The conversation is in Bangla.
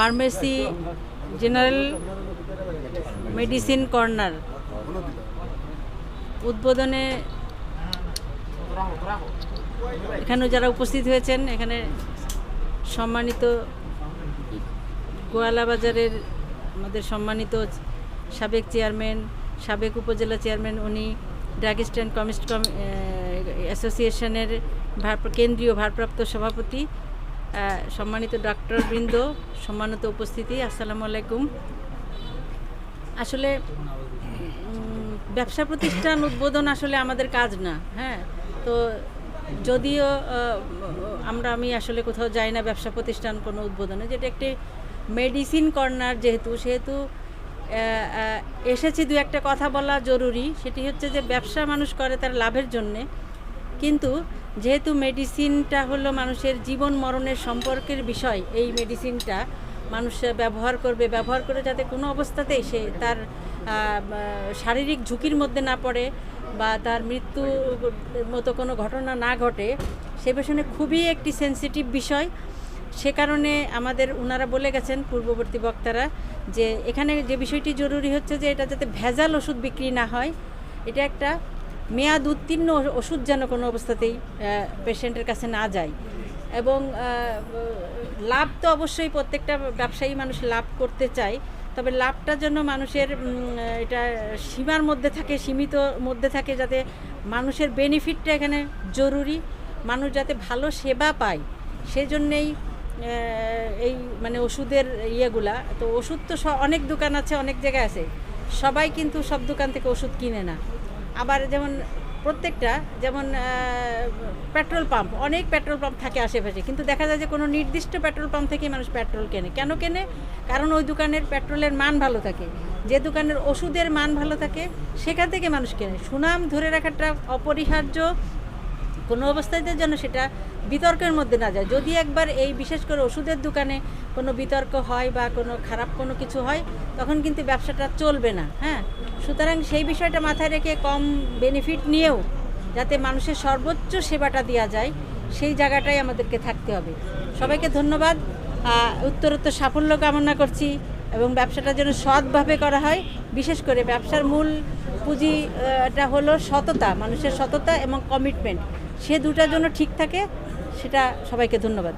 Pharmacy general medicine corner. উদ্বোধনে এখানে যারা উপস্থিত হয়েছেন, এখানে সম্মানিত গোয়ালা বাজারের আমাদের সম্মানিত সাবেক চেয়ারম্যান, সাবেক উপজেলা চেয়ারম্যান উনি ড্রাগিস্ট অ্যান্ড কমিস্ট কম অ্যাসোসিয়েশনের ভার কেন্দ্রীয় ভারপ্রাপ্ত সভাপতি সম্মানিত ডক্টরবৃন্দ সম্মানিত উপস্থিতি, আসসালামু আলাইকুম। আসলে ব্যবসা প্রতিষ্ঠান উদ্বোধন আসলে আমাদের কাজ না হ্যাঁ? তো যদিও আমরা, আমি আসলে কোথাও যাই না ব্যবসা প্রতিষ্ঠান কোনো উদ্বোধনে, যেটা একটি মেডিসিন কর্নার যেহেতু, সেহেতু এসেছি দু একটা কথা বলা জরুরি। সেটি হচ্ছে যে ব্যবসা মানুষ করে তার লাভের জন্যে। কিন্তু যেহেতু মেডিসিনটা হলো মানুষের জীবন মরণের সম্পর্কের বিষয়, এই মেডিসিনটা মানুষ ব্যবহার করবে, ব্যবহার করে যাতে কোনো অবস্থাতেই সে তার শারীরিক ঝুঁকির মধ্যে না পড়ে বা তার মৃত্যু মতো কোনো ঘটনা না ঘটে, সে পেছনে খুবই একটি সেন্সিটিভ বিষয়। সে কারণে আমাদের ওনারা বলে গেছেন, পূর্ববর্তী বক্তারা, যে এখানে যে বিষয়টি জরুরি হচ্ছে যে এটা যাতে ভেজাল ওষুধ বিক্রি না হয়, এটা একটা মেয়াদ উত্তীর্ণ ওষুধ যেন কোনো অবস্থাতেই পেশেন্টের কাছে না যায়। এবং লাভ তো অবশ্যই প্রত্যেকটা ব্যবসায়ী মানুষ লাভ করতে চায়, তবে লাভটা জন্য মানুষের এটা সীমার মধ্যে থাকে, সীমিত মধ্যে থাকে যাতে মানুষের বেনিফিটটা এখানে জরুরি, মানুষ যাতে ভালো সেবা পায়, সেজন্যেই এই মানে ওষুধের ইয়েগুলা। তো ওষুধ তো অনেক দোকান আছে, অনেক জায়গায় আছে। সবাই কিন্তু সব দোকান থেকে ওষুধ কিনে না। আবার যেমন প্রত্যেকটা, যেমন পেট্রোল পাম্প, অনেক পেট্রোল পাম্প থাকে আশেপাশে, কিন্তু দেখা যায় যে কোনো নির্দিষ্ট পেট্রোল পাম্প থেকেই মানুষ পেট্রোল কেনে। কেন কেনে? কারণ ওই দোকানের পেট্রোলের মান ভালো থাকে। যে দোকানের ওষুধের মান ভালো থাকে, সেখান থেকে মানুষ কেনে। সুনাম ধরে রাখাটা অপরিহার্য। কোনো অবস্থাতে যেন সেটা বিতর্কের মধ্যে না যায়। যদি একবার এই বিশেষ করে ওষুধের দোকানে কোনো বিতর্ক হয় বা কোনো খারাপ কোনো কিছু হয়, তখন কিন্তু ব্যবসাটা চলবে না হ্যাঁ? সুতরাং সেই বিষয়টা মাথায় রেখে কম বেনিফিট নিয়েও যাতে মানুষের সর্বোচ্চ সেবাটা দেওয়া যায়, সেই জায়গাটাই আমাদেরকে থাকতে হবে। সবাইকে ধন্যবাদ। উত্তরোত্তর সাফল্য কামনা করছি এবং ব্যবসাটা যেন সৎভাবে করা হয়। বিশেষ করে ব্যবসার মূল পুঁজিটা হলো সততা, মানুষের সততা এবং কমিটমেন্ট সে দুটার জন্য ঠিক থাকে, সেটা সবাইকে ধন্যবাদ।